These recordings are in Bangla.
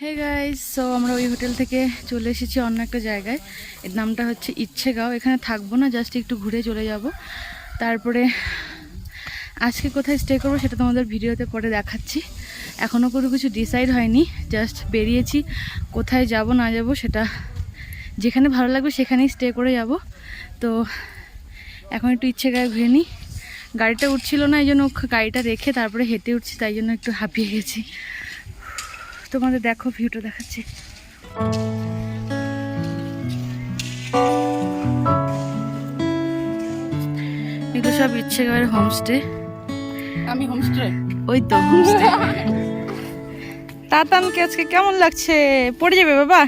হে গাইজ সো আমরা ওই হোটেল থেকে চলে এসেছি অন্য একটা জায়গায়। এর নামটা হচ্ছে ইচ্ছেগাঁও। এখানে থাকব না জাস্ট একটু ঘুরে চলে যাব। তারপরে আজকে কোথায় স্টে করব সেটা তোমাদের ভিডিওতে পরে দেখাচ্ছি। এখনও কোনো কিছু ডিসাইড হয়নি জাস্ট বেরিয়েছি। কোথায় যাব, না যাব সেটা যেখানে ভালো লাগবে সেখানেই স্টে করে যাব। তো এখন একটু ইচ্ছে গায়ে ঘুরে নিই। গাড়িটা উঠছিল না, এই জন্য গাড়িটা রেখে তারপরে হেঁটে উঠছি, তাই জন্য একটু হাঁপিয়ে গেছি। তোমাদের দেখো ভিউটা দেখাচ্ছি। এগুলো সব ইচ্ছে করে হোমস্টে আমি হোমস্টে ওই তো হোমস্টে তাতানকে আজকে কেমন লাগছে? পড়ে যাবে বাবা?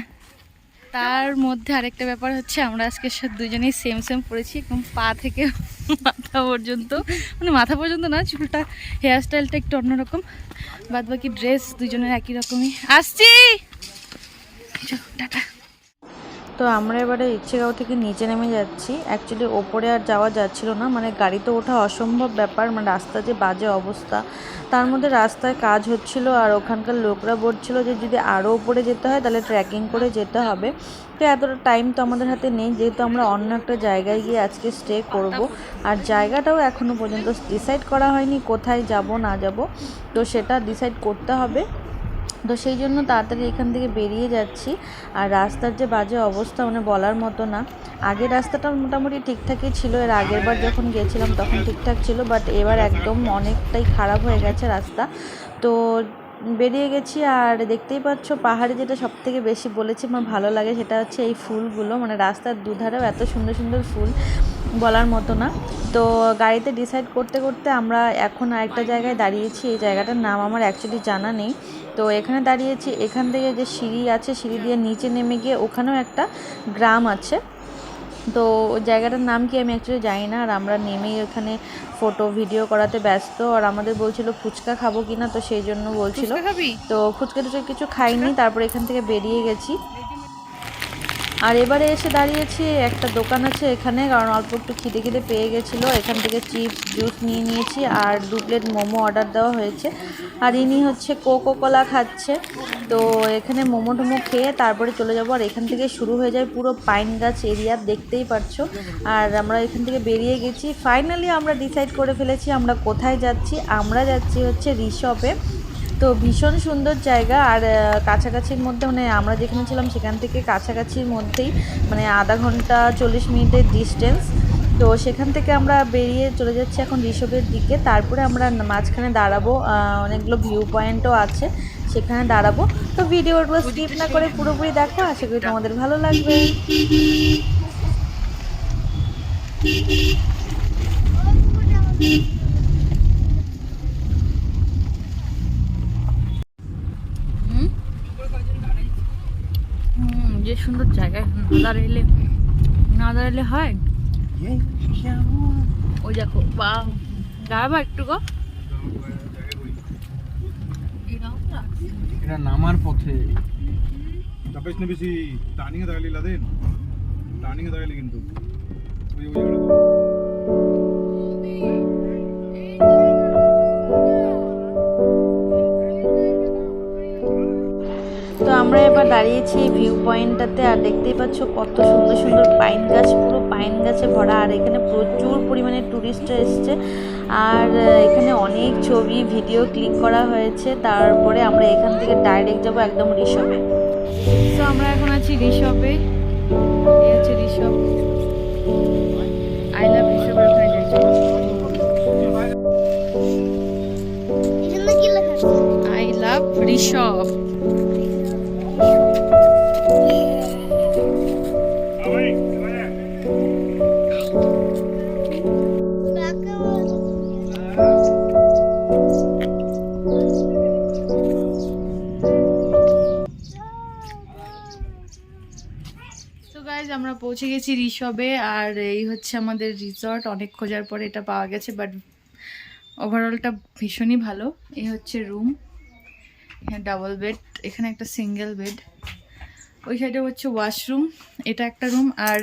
তার মধ্যে আরেকটা ব্যাপার হচ্ছে আমরা আজকে দুজনেই সেম সেম পড়েছি একদম পা থেকে মাথা পর্যন্ত মানে মাথা পর্যন্ত না, চুলটা হেয়ার স্টাইলটা একটু অন্যরকম। বাদ বাকি ড্রেস দুজনের একই রকমই। আসছি! টাটা। তো আমরা এবারে ইচ্ছেগাঁও থেকে নিচে নেমে যাচ্ছি। অ্যাকচুয়ালি ওপরে আর যাওয়া যাচ্ছিল না। মানে গাড়িতে ওঠা অসম্ভব ব্যাপার। মানে রাস্তা যে বাজে অবস্থা। তার মধ্যে রাস্তায় কাজ হচ্ছিল আর ওখানকার লোকরা বলছিল যে যদি আরও ওপরে যেতে হয় তাহলে ট্রেকিং করে যেতে হবে। তো এতটা টাইম তো আমাদের হাতে নেই। যেহেতু আমরা অন্য একটা জায়গায় গিয়ে আজকে স্টে করব। আর জায়গাটাও এখনও পর্যন্ত ডিসাইড করা হয়নি কোথায় যাব, না যাব। তো সেটা ডিসাইড করতে হবে। তো সেই জন্য তাড়াতাড়ি এখান থেকে বেরিয়ে যাচ্ছি। আর রাস্তার যে বাজে অবস্থা মানে বলার মতো না। আগের রাস্তাটা মোটামুটি ঠিকঠাকই ছিল, এর আগের বার যখন গেছিলাম তখন ঠিকঠাক ছিল বাট এবার একদম অনেকটাই খারাপ হয়ে গেছে রাস্তা। তো বেরিয়ে গেছি, আর দেখতেই পাচ্ছ পাহাড়ে যেটা সব থেকে বেশি বলেছি আমার ভালো লাগে সেটা হচ্ছে এই ফুলগুলো। মানে রাস্তার দুধারেও এত সুন্দর সুন্দর ফুল বলার মতো না। তো গাড়িতে ডিসাইড করতে করতে আমরা এখন আরেকটা জায়গায় দাঁড়িয়েছি, এই জায়গাটার নাম আমার অ্যাকচুয়ালি জানা নেই। তো এখানে দাঁড়িয়েছি এখান থেকে যে সিঁড়ি আছে সিঁড়ি দিয়ে নিচে নেমে গিয়ে ওখানেও একটা গ্রাম আছে। তো জায়গাটার নাম কি আমি অ্যাকচুয়ালি জানি না আর আমরা নেমেই ওখানে ফটো ভিডিও করাতে ব্যস্ত। আর আমাদের বলছিল ফুচকা খাব কি না তো সেই জন্য বলছিল। তো ফুচকা টুচকা কিছু খাইনি তারপর এখান থেকে বেরিয়ে গেছি। আর এবারে এসে দাঁড়িয়েছি, একটা দোকান আছে এখানে, কারণ অল্প একটু খিদে খিদে পেয়ে গেছিল। এখান থেকে চিপস, জুস নিয়ে নিয়েছি আর দু প্লেট মোমো অর্ডার দেওয়া হয়েছে। আর ইনি হচ্ছে কোকো কোলা খাচ্ছে। তো এখানে মোমো টোমো খেয়ে তারপরে চলে যাব। আর এখান থেকে শুরু হয়ে যায় পুরো পাইন গাছ এরিয়া, দেখতেই পাচ্ছো আর আমরা এখান থেকে বেরিয়ে গেছি। ফাইনালি আমরা ডিসাইড করে ফেলেছি আমরা কোথায় যাচ্ছি। আমরা যাচ্ছি হচ্ছে রিসপে। তো ভীষণ সুন্দর জায়গা। আর কাছাকাছির মধ্যে মানে আমরা যেখানে ছিলাম সেখান থেকে কাছাকাছির মধ্যেই মানে আধা ঘণ্টা চল্লিশ মিনিটের ডিস্টেন্স তো সেখান থেকে আমরা বেরিয়ে চলে যাচ্ছি এখন ঋষভের দিকে। তারপরে আমরা মাঝখানে দাঁড়াবো অনেকগুলো ভিউ পয়েন্টও আছে, সেখানে দাঁড়াবো। তো ভিডিওগুলো স্কিপ না করে পুরোপুরি দেখো। আশা করি তোমাদের ভালো লাগবে হুম হুম যে সুন্দর জায়গায় না দাঁড়াইলে দাঁড়াইলে হয়? ওই দেখো বা দাঁড়াবো একটু গো। এটা নামার পথে। বেশি টার্নিংয়ে দাঁড়ালি লাদেন। টার্নিংয়ে দাঁড়ালি কিন্তু। আমরা এবার দাঁড়িয়েছি এই ভিউ পয়েন্টটাতে আর দেখতেই পাচ্ছ কত সুন্দর সুন্দর পাইন গাছ পুরো পাইন গাছে ভরা। আর এখানে প্রচুর পরিমাণে ট্যুরিস্টরা এসছে। আর এখানে অনেক ছবি ভিডিও ক্লিক করা হয়েছে। তারপরে আমরা এখান থেকে ডাইরেক্ট যাব একদম রিসপে। তো আমরা এখন আছি রিসপে। এই হচ্ছে আই লাভ ওখানে আছে? আই লাভ পৌঁছে গেছি রিসবে, আর এই হচ্ছে আমাদের রিসর্ট। অনেক খোঁজার পরে এটা পাওয়া গেছে বাট ওভারঅলটা ভীষণই ভালো। এই হচ্ছে রুম, এখানে ডাবল বেড এখানে একটা সিঙ্গেল বেড ওই সাইডে হচ্ছে ওয়াশরুম এটা একটা রুম আর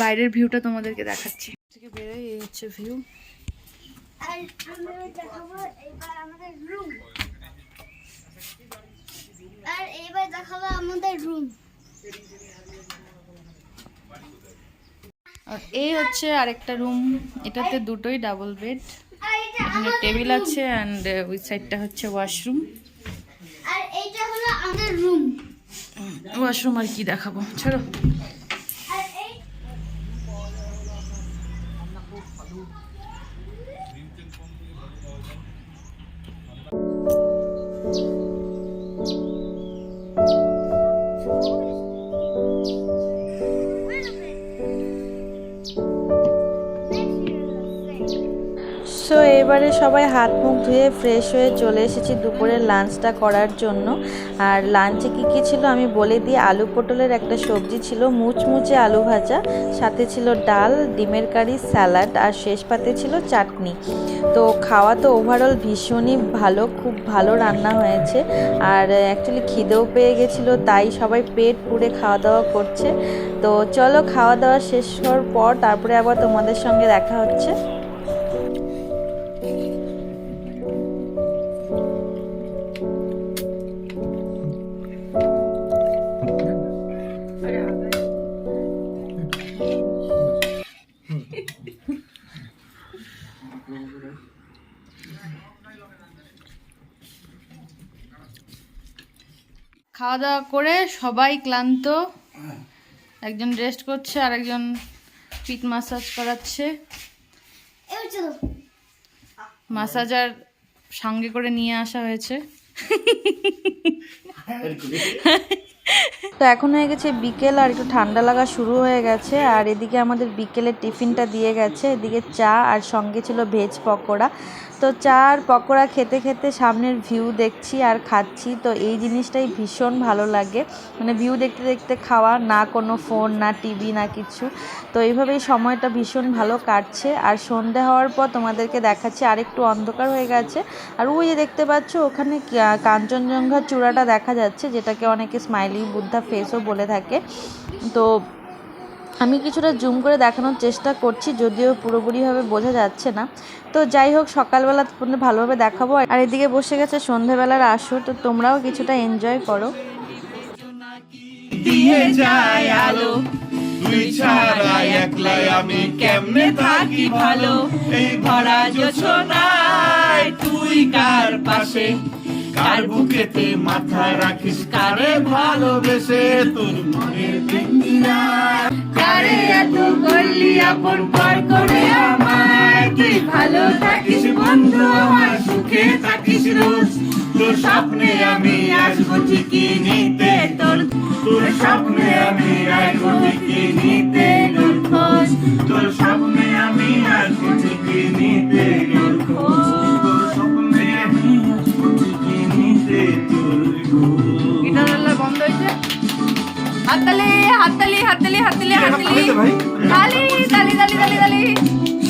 বাইরের ভিউটা তোমাদেরকে দেখাচ্ছি। থেকে বেরোয় এই হচ্ছে ভিউ আর এবার আমাদের রুম আর এবার হলো আমাদের রুম আর এই হচ্ছে আরেকটা রুম এটাতে দুটোই ডাবল বেড এখানে টেবিল আছে অ্যান্ড ওই সাইডটা হচ্ছে ওয়াশরুম আর এইটা হলো আমাদের রুম ওয়াশরুম আর কি দেখাবো? ছাড়ো। এবারে সবাই হাত মুখ ধুয়ে ফ্রেশ হয়ে চলে এসেছি দুপুরের লাঞ্চটা করার জন্য। আর লাঞ্চে কী কী ছিল আমি বলে দিই। আলু পটলের একটা সবজি ছিল, মুচমুচে আলু ভাজা, সাথে ছিল ডাল, ডিমের কারি, স্যালাড আর শেষ পাতে ছিল চাটনি। তো খাওয়া তো ওভারঅল ভীষণই ভালো, খুব ভালো রান্না হয়েছে। আর অ্যাকচুয়ালি খিদেও পেয়ে গেছিল, তাই সবাই পেট পুড়ে খাওয়া দাওয়া করছে। তো চলো খাওয়া দাওয়া শেষ হওয়ার পর তারপরে আবার তোমাদের সঙ্গে দেখা হচ্ছে। খাওয়া দাওয়া করে সবাই ক্লান্ত। একজন রেস্ট করছে আর একজন পিঠ মাসাজ করাচ্ছে মাসাজ আর মাসাজার সঙ্গে করে নিয়ে আসা হয়েছে। তো এখন হয়ে গেছে বিকেল আর একটু ঠান্ডা লাগা শুরু হয়ে গেছে, আর এদিকে আমাদের বিকেলের টিফিনটা দিয়ে গেছে। এদিকে চা আর সঙ্গে ছিল ভেজ পকোড়া। তো চা আর পকোড়া খেতে খেতে সামনের ভিউ দেখছি আর খাচ্ছি। তো এই জিনিসটাই ভীষণ ভালো লাগে। মানে ভিউ দেখতে দেখতে খাওয়া, না কোনো ফোন না টিভি না কিছু। তো এইভাবেই সময়টা ভীষণ ভালো কাটছে। আর সন্ধে হওয়ার পর তোমাদেরকে দেখাচ্ছি আর একটু অন্ধকার হয়ে গেছে। আর ওই যে দেখতে পাচ্ছ, ওখানে কাঞ্চনজঙ্ঘার চূড়াটা দেখা যাচ্ছে, যেটাকে অনেকে স্মাইলি বুদ্ধা ফেসও বলে থাকে। তো আমি কিছুটা জুম করে দেখানোর চেষ্টা করছি, যদিও পুরোপুরিভাবে বোঝা যাচ্ছে না। তো যাই হোক, সকালবেলা ভালোভাবে দেখাবো। আর এদিকে বসে গেছে সন্ধেবেলার আসর, তো তোমরাও কিছুটা এনজয় করো। ভালো? এই ভরা তুই কার পাশে? কার বুকেতে মাথা রাখিস, কারে ভালোবেসে তোর মনের পিঞ্জিরা কারে এত করলি আপন পর করে আমায়? তুই ভালো থাকিস, বন্ধু আমার, সুখে থাকিস রোজ। তোর স্বপ্নে আমি আসব ঠিকই নিতে তোর। তোর স্বপ্নে আমি আসব ঠিকই নিতে তোর স্বপ্নে আমি আসব ঠিকই নিতে হাততালি হাততালি হাততালি হাততালি তালি তালি তালি তালি তালি।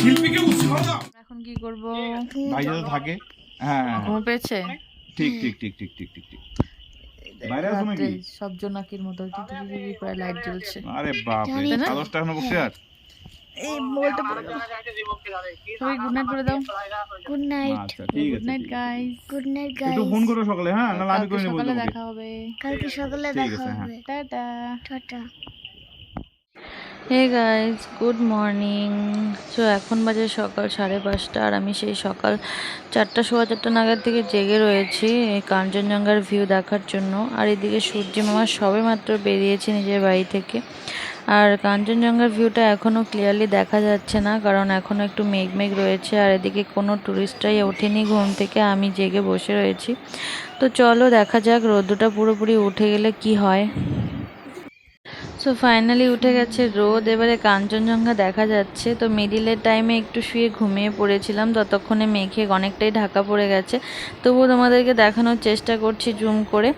শিল্পীকে উৎসাহ দাও এখন কি করব? ভাই তো থাকে। হ্যাঁ। ঘুম পেয়েছে? ঠিক ঠিক ঠিক ঠিক ঠিক ঠিক ঠিক। বাইরে আছো নাকি? সব জোনাকির মতো করে লাইট জ্বলছে। আরে বাপ রে জানি না। এখনও বসে আর এই পড়ে দাও গুড নাইট করে দাও। Good night. আচ্ছা ঠিক good night guys good night একটু ফোন করো সকালে হ্যাঁ? নাহলে আমি করে নেব সকালে দেখা হবে। কালকে সকালে দেখা হ্যাঁ। হবে। Tata. Tata. Hey guys good morning so এখন বাজে সকাল সাড়ে পাঁচটা আর আমি সেই সকাল চারটা সোয়া চারটা নাগাদ থেকে জেগে রয়েছি এই কাঞ্চনজঙ্ঘার ভিউ দেখার জন্য। আর এদিকে সূর্য মামা সবে মাত্র বেরিয়েছে নিজের বাড়ি থেকে। আর কাঞ্চনজঙ্ঘার ভিউটা এখনও ক্লিয়ারলি দেখা যাচ্ছে না, কারণ এখনও একটু মেঘ মেঘ রয়েছে আর এদিকে কোনো টুরিস্টরাই ওঠেনি ঘুম থেকে, আমি জেগে বসে রয়েছি। তো চলো দেখা যাক রোদ্দুটা পুরোপুরি উঠে গেলে কি হয়। সো ফাইনালি উঠে গেছে রোদ, এবারে কাঞ্চনজঙ্ঘা দেখা যাচ্ছে। তো মিডিলের টাইমে একটু শুয়ে ঘুমিয়ে পড়েছিলাম, ততক্ষণে মেঘে অনেকটাই ঢাকা পড়ে গেছে। তবুও তোমাদেরকে দেখানোর চেষ্টা করছি জুম করে।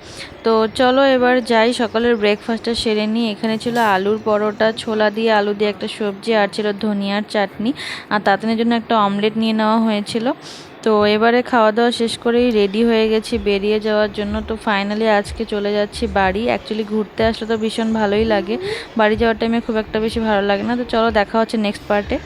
তো চলো এবার যাই, সকালের ব্রেকফাস্টটা সেরে নিই। এখানে ছিল আলুর পরোটা, ছোলা দিয়ে আলু দিয়ে একটা সবজি, আর ছিল ধনিয়ার চাটনি। আর তাঁতনের জন্য একটা অমলেট নিয়ে নেওয়া হয়েছিল। তো এবারে খাওয়া দাওয়া শেষ করেই রেডি হয়ে গেছি। বেরিয়ে যাওয়ার জন্য তো ফাইনালি আজকে চলে যাচ্ছি বাড়ি। অ্যাকচুয়ালি ঘুরতে আসলে তো ভীষণ ভালোই লাগে। বাড়ি যাওয়ার টাইমে খুব একটা বেশি ভালো লাগে না। তো চলো দেখা হচ্ছে নেক্সট পার্টে